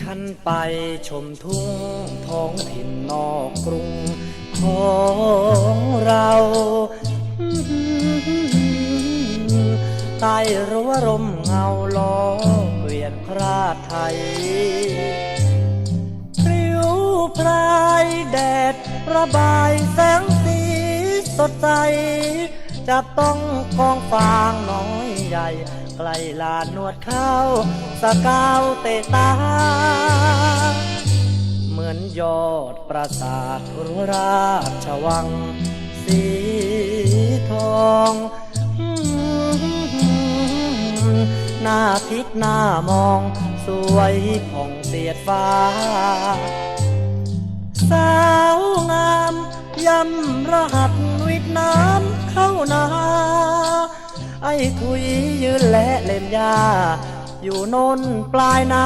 ฉันไปชมทุ่งท้องถิ่นนอกกรุงของเราใต้รั้วร่มเงาล้อเกวียนคราไทยพริ้วพรายแดดระบายแสงสีสดใส จะต้องกองฟางน้อยใหญ่ใกล้ลานนวดข้าวสกาวเตะตา ยอดปราสาทรั้วราชวัง สีทองหน้าคิดหน้ามอง สวยผ่องเสียดฟ้า สาวงามยำรหัสวิดน้ำเข้านา ไอ้ทุยยืนและเล่นยา อยู่นนปลายนา